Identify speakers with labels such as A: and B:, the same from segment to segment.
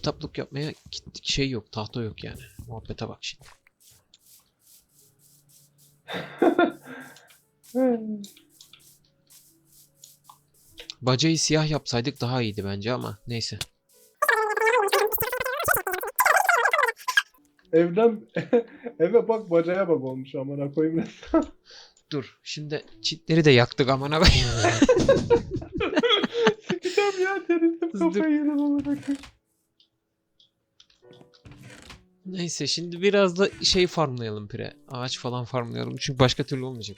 A: kitaplık yapmaya gittik şey yok tahta yok yani. Muhabbete bak şimdi. Bacayı siyah yapsaydık daha iyiydi bence ama neyse.
B: Evden eve bak bacaya bak olmuş amına koyayım resmen.
A: Dur şimdi çitleri de yaktık amına koyayım.
B: Sikeceğim ya
A: Hızlı-
B: kafayı yedim amına koyayım.
A: Neyse şimdi biraz da şey farmlayalım pire. Ağaç falan farmlayalım çünkü başka türlü olmayacak.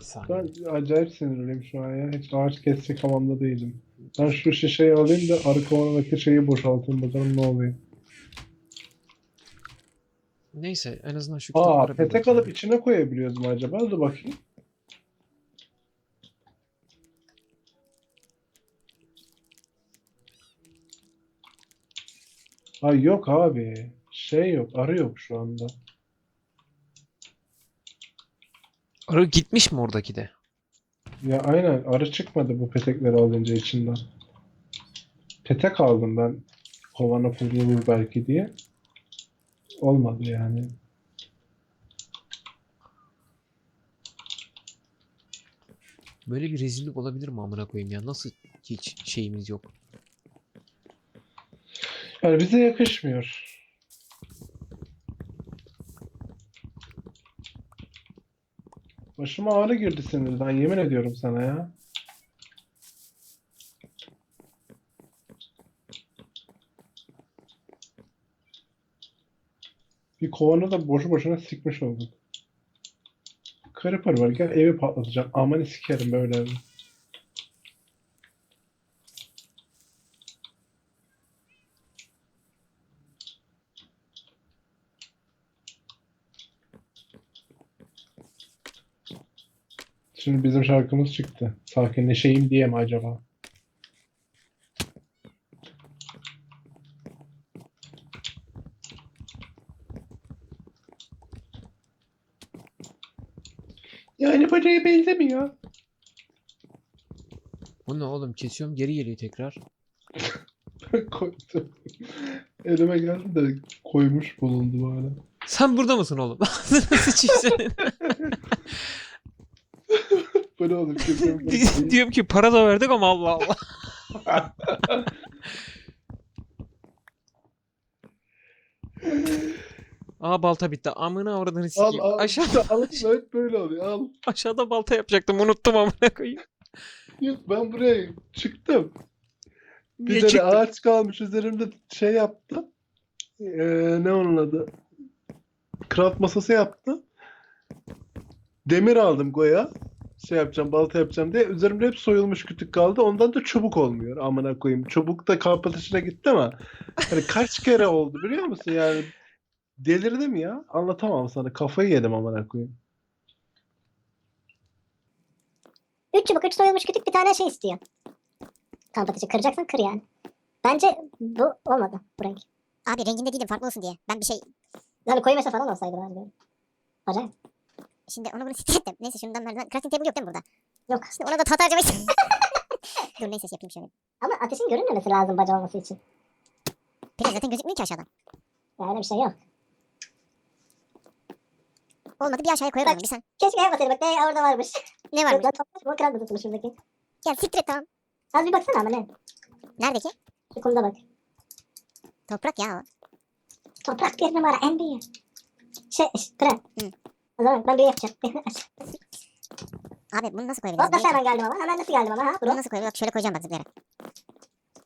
A: Saniye.
B: Ben acayip sinirliyim şu an ya. Hiç ağaç kesecek havamda değilim. Ben şu şişeyi alayım da arka kovanadaki şeyi boşaltayım bakalım ne oluyor.
A: Neyse en azından şu
B: Aa
A: kitaplara bir
B: petek alıp içine koyabiliyoruz mu acaba? Dur bakayım. Ay yok abi. Şey yok. Arı yok şu anda.
A: Arı gitmiş mi oradaki de?
B: Ya aynen arı çıkmadı bu petekleri alınca içinden. Petek aldım ben kovana kurulur belki diye. Olmadı yani.
A: Böyle bir rezillik olabilir mi amına koyayım ya? Nasıl hiç şeyimiz yok?
B: Yani bize yakışmıyor. Başıma ağrı girdi sinirden yemin ediyorum sana ya. Bir kovanı da boşu boşuna sikmiş olduk. Creeper var gel evi patlatacağım. Amanı sikerim böyle Şimdi bizim şarkımız çıktı. Sakinleşeyim diye mi acaba? Yani bacaya benzemiyor.
A: Bu ne oğlum? Kesiyorum geri geliyor tekrar.
B: Koydum. Elime geldi de koymuş bulundu böyle.
A: Sen burada mısın oğlum? Sıçayım senin.
B: Kesin
A: Di- Diyorum ki para da verdik ama Allah Allah. Aa balta bitti. Amına avradını
B: al
A: sikeyim.
B: al.
A: Aşağı,
B: İşte al evet böyle oluyor. Al.
A: aşağıda balta yapacaktım. Unuttum amına koyayım.
B: Yok ben buraya çıktım. Bir
A: Niye
B: tane
A: çıktın?
B: ağaç kalmış üzerimde şey yaptım. Ee, ne onun adı? Craft masası yaptım. Demir aldım goya. Şey yapacağım, balta yapacağım diye. Üzerimde hep soyulmuş kütük kaldı. Ondan da çubuk olmuyor. Amına koyayım. Çubuk da kamp ateşine gitti ama. Hani kaç kere oldu biliyor musun? Yani delirdim ya. Anlatamam sana. Kafayı yedim amına koyayım.
C: Üç çubuk, üç soyulmuş kütük bir tane şey istiyor. Kamp ateşi kıracaksan kır yani. Bence bu olmadı bu renk.
D: Abi renginde değilim farklı olsun diye. Ben bir şey
C: Yani koyu meşe falan olsaydı bence. Acayip.
D: Şimdi onu bunu siktir ettim. Neyse şundan merdiven. Crafting table yok değil mi burada?
C: Yok.
D: Şimdi ona da tahta harcamayız. Dur neyse yapayım şöyle.
C: Ama ateşin görünmemesi lazım baca olması için.
D: Pire zaten gözükmüyor ki aşağıdan.
C: Yani öyle bir şey yok.
D: Olmadı bir aşağıya koyalım. Bir sen.
C: Keşke yapmasaydı bak ne orada varmış.
D: Ne varmış?
C: Yok, toprak bu kral da tutmuş şuradaki.
D: Gel siktir et tamam.
C: Az bir baksana ama ne?
D: Nerede ki?
C: Şu kumda bak.
D: Toprak ya o.
C: Toprak bir numara en büyük. Şey, pre.
D: Hı.
C: O zaman ben büyü yapacağım.
D: Abi bunu nasıl koyabiliriz?
C: Hop nasıl hemen geldim ama. Hemen nasıl geldim ama ha
D: Bunu
C: bro.
D: nasıl koyabiliriz? Bak şöyle koyacağım bak zıplayarak.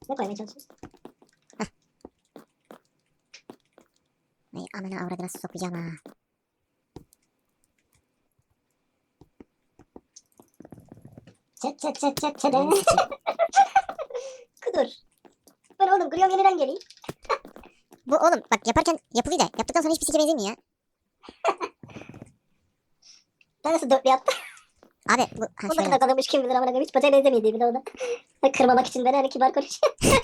C: Ne koymaya çalışıyorsun?
D: Ay amına avradına sokacağım ha.
C: Çet çet çet çet çet. Kudur. Ben oğlum kuruyorum yeniden geleyim.
D: Bu oğlum bak yaparken yapılıyor da yaptıktan sonra hiçbir sike benzemiyor ya.
C: Ben nasıl dörtlü yaptım?
D: Abi bu ha
C: O da
D: şöyle.
C: kadar kalırmış kim bilir amına koyayım. Hiç bacaya benzemiyordu bir de o da. Kırmamak için ben hani kibar konuşuyorum.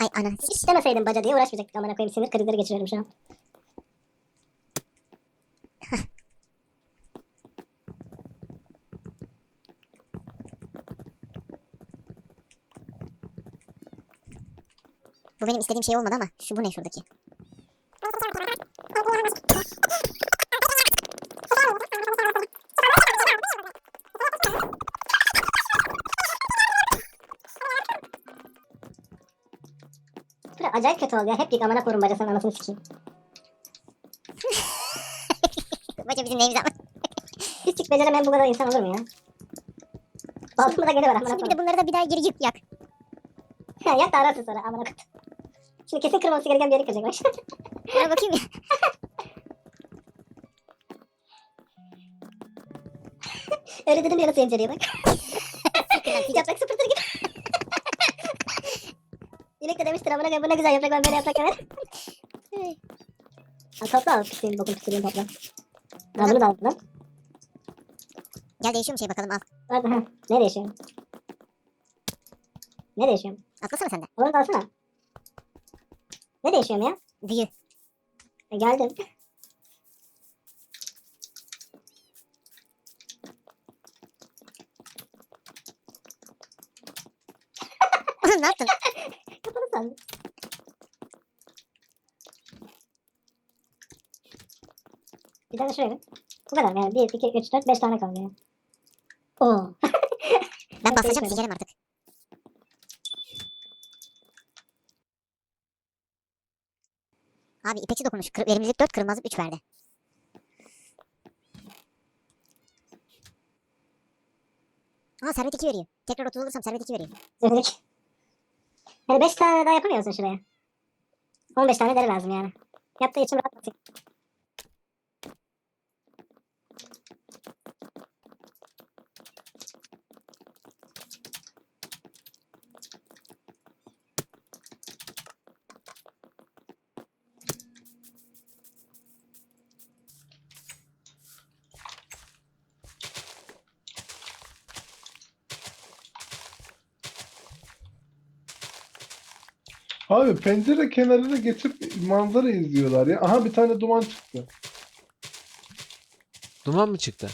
D: Ay ana.
C: Hiç demeseydim baca diye uğraşmayacaktık amına koyayım. Sinir krizleri geçiriyorum şu an.
D: benim istediğim şey olmadı ama şu bu ne şuradaki?
C: Acayip kötü oldu ya. Hep dik amına korum bacasının anasını sikeyim.
D: Baca bizim neyimiz ama.
C: Hiç dik beceremeyen bu kadar insan olur mu ya? Balkımda da geri var amına
D: Şimdi bir
C: koyayım.
D: de bunları da bir daha geri yık yak.
C: Ya yak da ararsın sonra amına koyayım. Şimdi kesin kırmaması gereken bir yeri kıracak bak.
D: Bana bakayım ya.
C: Öyle dedim ya nasıl inceliyor bak. yaprak sıfırtır demiştir amına koyayım bu ne güzel yaprak ben böyle yaprak yemedim. Al topla al pisliğin bokun pisliğin topla. Ha bunu da aldım.
D: Gel değişiyor mu şey bakalım al.
C: Hadi ha. Ne değişiyor? Ne değişiyor?
D: Atlasana sen de.
C: Onu da alsana. Ne değişiyor ya?
D: Büyü.
C: E, geldim.
D: Ne yaptın?
C: Kafanı saldım. Bir tane şuraya. Bu kadar yani. 1, 2, 3, 4, 5 tane kaldı ya. Oo.
D: Ben basacağım sikerim artık. Abi ipeçi dokunmuş. Kır, verimlilik 4 kırılmazlık 3 verdi. Aa servet 2 veriyor. Tekrar 30 olursam servet 2 veriyor.
C: Zırhlık. Yani 5 tane daha yapamıyor musun şuraya? 15 tane deri lazım yani. Yaptığı için rahat.
B: Abi pencere kenarına geçip manzara izliyorlar ya. Aha bir tane duman çıktı.
A: Duman mı çıktı?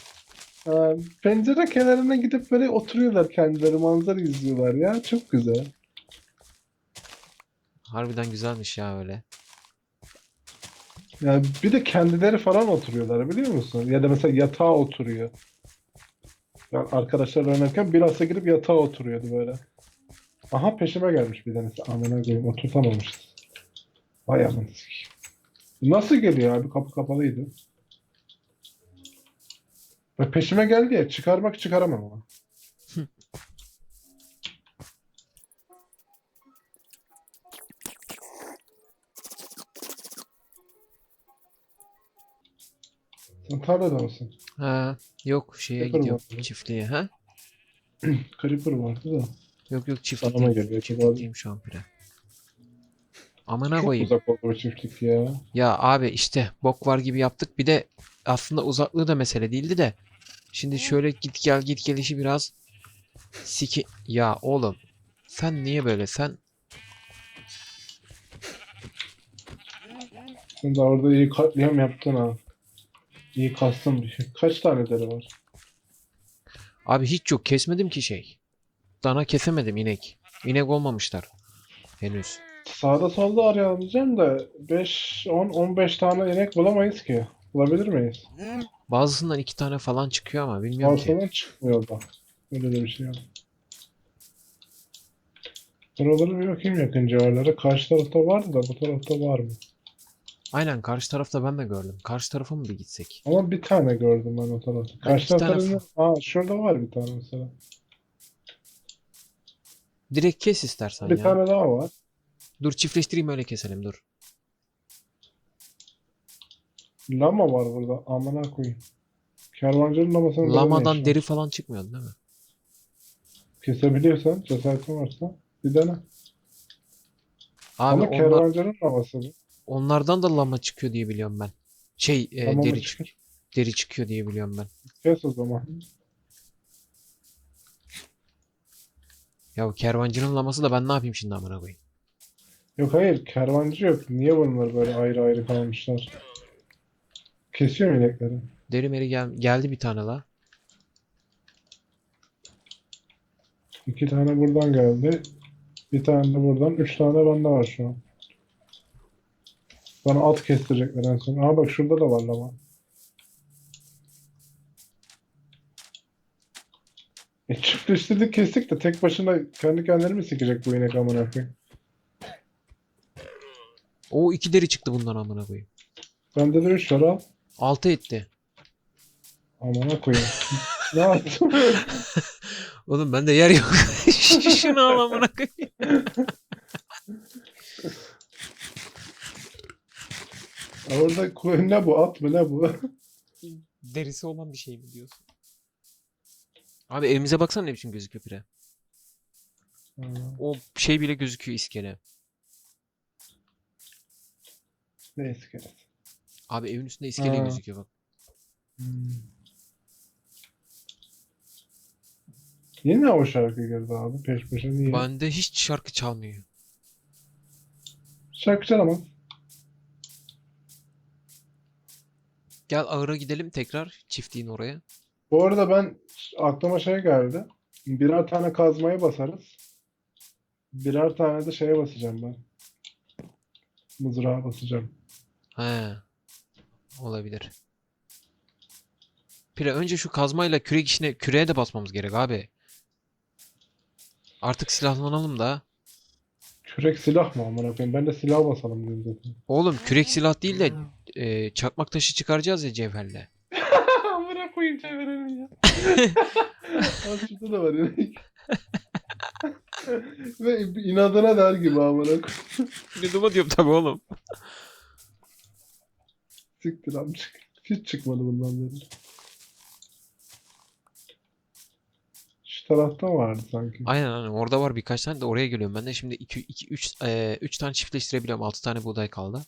B: Ha, pencere kenarına gidip böyle oturuyorlar kendileri manzara izliyorlar ya. Çok güzel.
A: Harbiden güzelmiş ya öyle.
B: Ya bir de kendileri falan oturuyorlar biliyor musun? Ya da mesela yatağa oturuyor. Ben arkadaşlar oynarken bilhassa girip yatağa oturuyordu böyle. Aha peşime gelmiş bir tanesi. Amına koyayım oturtamamışız. Vay sikeyim. Nasıl geliyor abi? Kapı kapalıydı. Ve peşime geldi ya çıkarmak çıkaramam ama. Sen tarlada mısın?
A: Ha, yok şeye
B: Yapar
A: gidiyorum
B: mı?
A: çiftliğe ha?
B: Creeper vardı da.
A: Yok yok
B: Bana
A: çiftlikteyim.
B: geliyor. Çok, az-
A: Çiftlikteyim şu an pire. Amına
B: çok
A: koyayım.
B: uzak çiftlik ya.
A: Ya abi işte bok var gibi yaptık. Bir de aslında uzaklığı da mesele değildi de. Şimdi şöyle git gel git gelişi biraz siki... Ya oğlum sen niye böyle sen
B: Sen de orada iyi katliam yaptın ha. İyi kastın bir şey. Kaç tane deri var?
A: Abi hiç yok kesmedim ki şey. Dana kesemedim inek. İnek olmamışlar. Henüz.
B: Sağda solda arayalım diyeceğim de 5, 10, 15 tane inek bulamayız ki. Bulabilir miyiz?
A: Bazısından iki tane falan çıkıyor ama bilmiyorum ki.
B: Bazılarından çıkmıyor da. Öyle de bir şey yok. Buraları bir bakayım yakın civarlara. Karşı tarafta vardı da bu tarafta var mı?
A: Aynen karşı tarafta ben de gördüm. Karşı tarafa mı bir gitsek?
B: Ama bir tane gördüm ben o tarafta. Karşı
A: iki tane
B: tarafta Aa şurada var bir tane mesela.
A: Direkt kes istersen
B: Bir
A: ya.
B: tane daha var.
A: Dur çiftleştireyim öyle keselim dur.
B: Lama var burada. Amına koyayım. Kervancının lamasını
A: Lamadan deri falan çıkmıyor değil mi?
B: Kesebiliyorsan, cesaretin varsa bir dene.
A: Abi
B: Ama
A: onlar,
B: kervancının laması bu.
A: onlardan da lama çıkıyor diye biliyorum ben. Şey e, deri
B: çıkıyor?
A: çık deri çıkıyor diye biliyorum ben.
B: Kes o zaman.
A: Ya kervancının laması da ben ne yapayım şimdi amına koyayım.
B: Yok hayır, kervancı yok. Niye bunlar böyle ayrı ayrı kalmışlar? Kesiyor mu inekleri?
A: Deri meri gel geldi bir tane la.
B: İki tane buradan geldi. Bir tane de buradan. Üç tane bende var şu an. Bana at kestirecekler en son. Aa bak şurada da var lava. Çiftleştirdik kestik de tek başına kendi kendini mi sikecek bu inek amına koyayım?
A: O iki deri çıktı bundan amına koyayım.
B: Bende de 3 var al.
A: Altı etti.
B: Amına koyayım. ne yaptım?
A: Oğlum bende yer yok. Şunu al amına koyayım.
B: Orada ne bu? At mı ne bu?
A: Derisi olan bir şey mi diyorsun? Abi elimize baksana ne biçim gözüküyor pire.
B: Ha,
A: O şey bile gözüküyor iskele.
B: ne iskelet?
A: Abi evin üstünde iskele
B: Ha.
A: gözüküyor bak.
B: Hmm. Yine o şarkı girdi abi peş peşe niye?
A: Bende hiç şarkı çalmıyor.
B: Şarkı çalamaz.
A: Gel ahıra gidelim tekrar çiftliğin oraya.
B: Bu arada ben aklıma şey geldi. Birer tane kazmaya basarız. Birer tane de şeye basacağım ben. Mızrağa basacağım.
A: He. Olabilir. Pire önce şu kazmayla kürek işine küreğe de basmamız gerek abi. Artık silahlanalım da.
B: Kürek silah mı amına koyayım? Ben de silah basalım zaten.
A: Oğlum kürek silah değil de e, çakmak taşı çıkaracağız ya cevherle.
B: Koyayım çevirelim ya. Şurada da var inek. Ve inadına der gibi amına koyayım.
A: Ne duma diyorum tabii oğlum.
B: Siktir çık. Hiç çıkmadı bundan beri. Şu tarafta vardı sanki.
A: Aynen aynen orada var birkaç tane de oraya geliyorum. Ben de şimdi 2 2 3 3 tane çiftleştirebiliyorum. 6 tane buğday kaldı.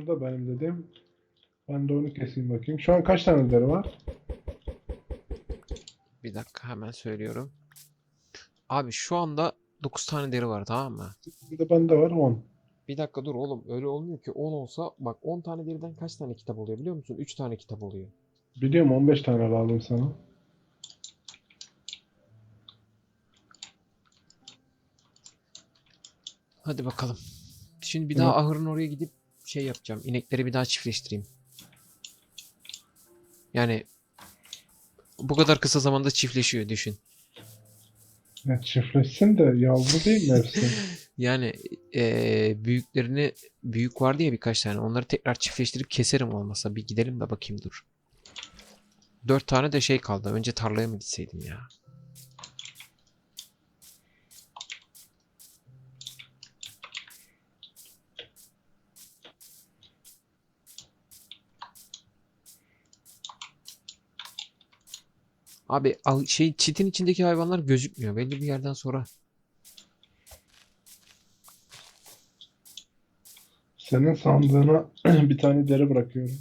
B: Şurada benim dediğim. Ben de onu keseyim bakayım. Şu an kaç tane deri var?
A: Bir dakika hemen söylüyorum. Abi şu anda 9 tane deri var tamam mı?
B: Bir de bende var 10.
A: Bir dakika dur oğlum öyle olmuyor ki 10 olsa bak 10 tane deriden kaç tane kitap oluyor biliyor musun? 3 tane kitap oluyor.
B: Biliyorum 15 tane lazım sana.
A: Hadi bakalım. Şimdi bir
B: Evet.
A: daha ahırın oraya gidip şey yapacağım. İnekleri bir daha çiftleştireyim. Yani bu kadar kısa zamanda çiftleşiyor düşün.
B: Ya çiftleşsin de yavru değil mi hepsi?
A: Yani eee, büyüklerini büyük vardı ya birkaç tane. Onları tekrar çiftleştirip keserim olmasa. Bir gidelim de bakayım dur. Dört tane de şey kaldı. Önce tarlaya mı gitseydim ya? Abi al- şey çitin içindeki hayvanlar gözükmüyor. Belli bir yerden sonra.
B: Senin sandığına bir tane deri bırakıyorum.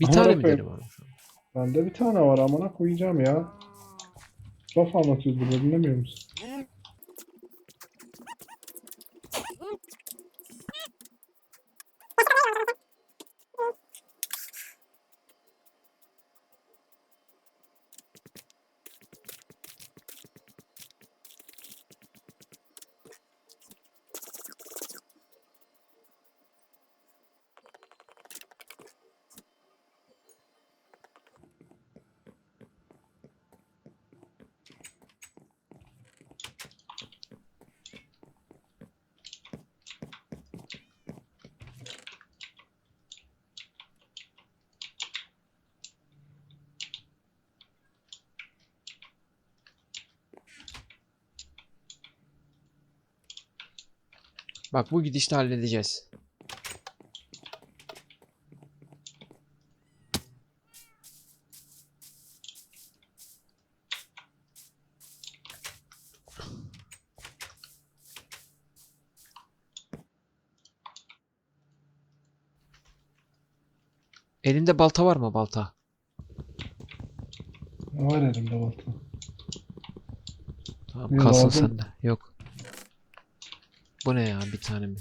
A: Bir
B: Amına
A: tane mi
B: koyayım.
A: şu an?
B: Bende bir tane var amına koyacağım ya. Laf anlatıyoruz burada dinlemiyor musun?
A: Bak bu gidişle halledeceğiz. Elinde balta var mı balta?
B: Var elimde balta.
A: Tamam kalsın
B: lazım?
A: sende. Yok. Bu ne ya bir tane mi?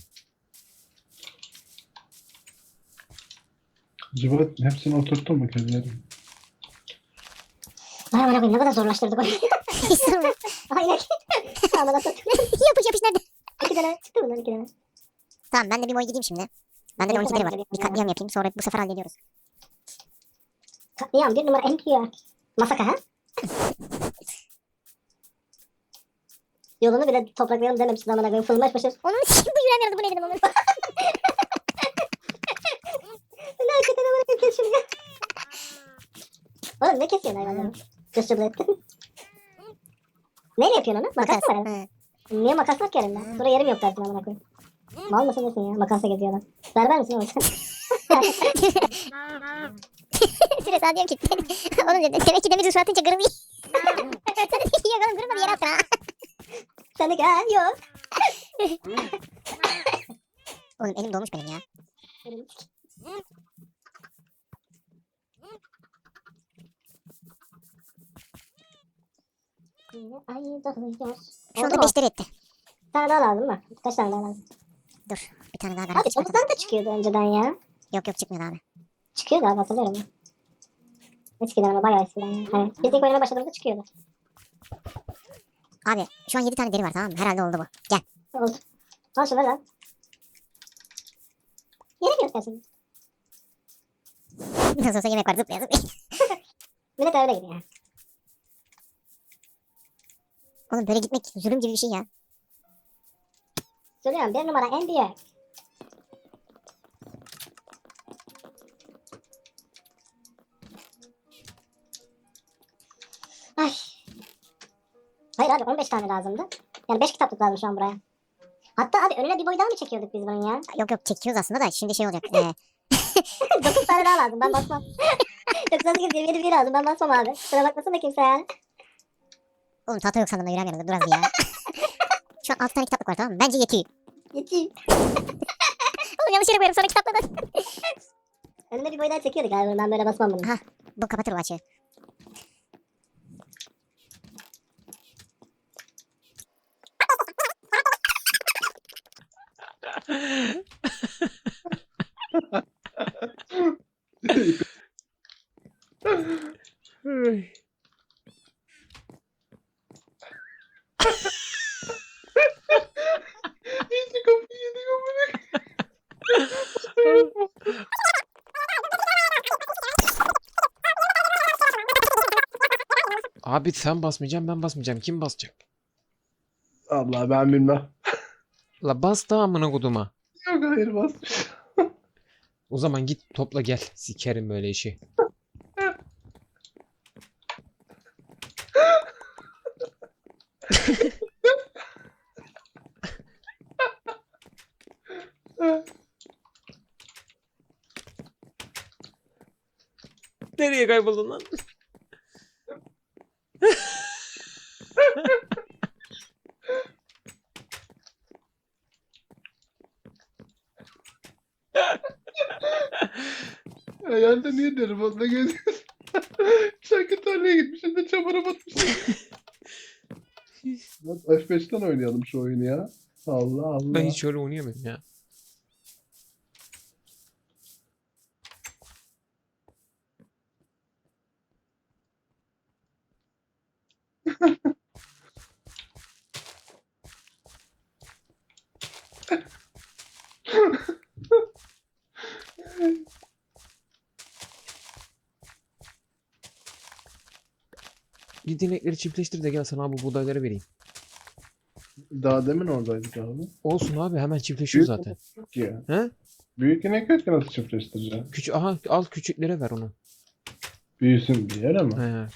B: Acaba hepsini oturttun mu?
C: Vay amına koyayım ne kadar zorlaştırdık oyunu.
D: Hiç sorma.
C: Aynen. Amına koyayım.
D: yapış yapış nerede?
C: İki tane çıktı bunlar iki tane.
D: Tamam ben de bir boy gideyim şimdi. Bende de
C: Ne
D: 12 deri
C: kadar
D: var. Bir katliam yapayım sonra bu sefer hallediyoruz.
C: Katliam bir numara en büyük. Masaka ha? Yolunu bile topraklayalım dememişsin amına koyayım. Fırmaş başı.
D: Onun için bu yaradı bu ne dedim onun.
C: Ne hakikaten amına koyayım kes ya. Oğlum ne kesiyorsun hayvanları? Just trouble ettin. Neyle yapıyorsun onu? Makas mı var? Niye makas var ki elimde? Sonra yerim yok dersin amına koyayım. Mal mısın nesin ya? Makasla geziyor adam. Berber misin oğlum sen?
D: Süre sana diyorum ki oğlum demek ki demir rüşvet atınca kırılıyor. Yok oğlum kırılmadı yere attın ha.
C: Ha yok.
D: Oğlum elim dolmuş benim ya.
C: Ay dağılıyor.
D: Şu anda
C: Oldu mu?
D: 5 deri etti.
C: Bir tane daha lazım mı? Kaç tane daha lazım?
D: Dur bir tane daha
C: Abi
D: garanti çıkartalım.
C: çabuktan da çıkıyordu önceden ya.
D: Yok yok çıkmıyor abi.
C: Çıkıyordu abi hatırlıyorum. Eskiden ama bayağı eskiden ya. Hani biz ilk oynamaya başladığımızda çıkıyordu.
D: Abi şu an 7 tane deri var tamam mı? Herhalde oldu bu. Gel.
C: Oldu. Al şunu lan. Yere göstersin.
D: Nasıl olsa yemek var zıplaya zıplaya.
C: Millet öyle gidiyor.
D: Oğlum böyle gitmek zulüm gibi bir şey ya.
C: Söylüyorum bir numara en büyük. Hayır abi 15 tane lazımdı. Yani 5 kitaplık lazım şu an buraya. Hatta abi önüne bir boy daha mı çekiyorduk biz bunun ya?
D: Yok yok çekiyoruz aslında da şimdi şey olacak. Ee,
C: 9 tane daha lazım ben basmam. 98 27 bir lazım ben basmam abi. Kusura bakmasın da kimse yani.
D: oğlum tahta yok sandım da yüreğim yaradı. Dur az bir ya. şu an 6 tane kitaplık var tamam mı? Bence yetiyor.
C: Yetiyor.
D: Oğlum yanlış yere koyarım sonra kitapları.
C: Önüne bir boy daha çekiyorduk abi ben böyle basmam bunu.
D: Bu kapatır o açığı.
B: Kafayı yedik amına.
A: Abi sen basmayacaksın ben basmayacağım. Kim basacak?
B: Allah ben bilmem.
A: La bas da amına koduma.
B: Yok hayır basmış.
A: O zaman git topla gel. Sikerim böyle işi. Nereye kayboldun lan?
B: Hayalde niye derim onunla geziyorsun? Şarkı tarlaya gitmişim de çamura batmışım. Lan F5'ten oynayalım şu oyunu ya. Allah Allah.
A: Ben hiç öyle oynayamıyorum ya. Git inekleri çiftleştir de gel sana bu buğdayları vereyim.
B: Daha demin oradaydık abi.
A: Olsun abi hemen çiftleşiyor
B: Büyük
A: zaten.
B: Yok ya.
A: He?
B: Büyük inek yok ki nasıl çiftleştireceğim?
A: Küçük aha al küçüklere ver onu.
B: Büyüsün bir yer ama.
A: He.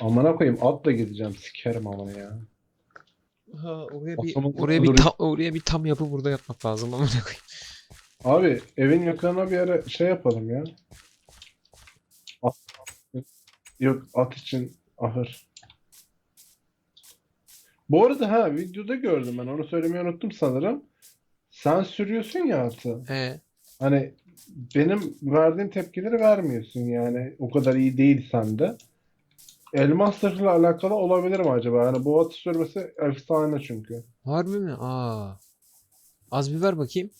B: Amına koyayım atla gideceğim sikerim ama ya.
A: Ha, oraya bir
B: zaman
A: oraya bir tam oraya bir tam yapı burada yapmak lazım amına koyayım.
B: Abi evin yakınına bir yere şey yapalım ya. Yok at için ahır. Bu arada ha videoda gördüm ben onu söylemeyi unuttum sanırım. Sen sürüyorsun ya atı.
A: He.
B: Hani benim verdiğim tepkileri vermiyorsun yani o kadar iyi değilsen de. Elmas zırhla alakalı olabilir mi acaba? Hani bu atış sürmesi efsane çünkü.
A: Harbi mi? Aa. Az bir ver bakayım.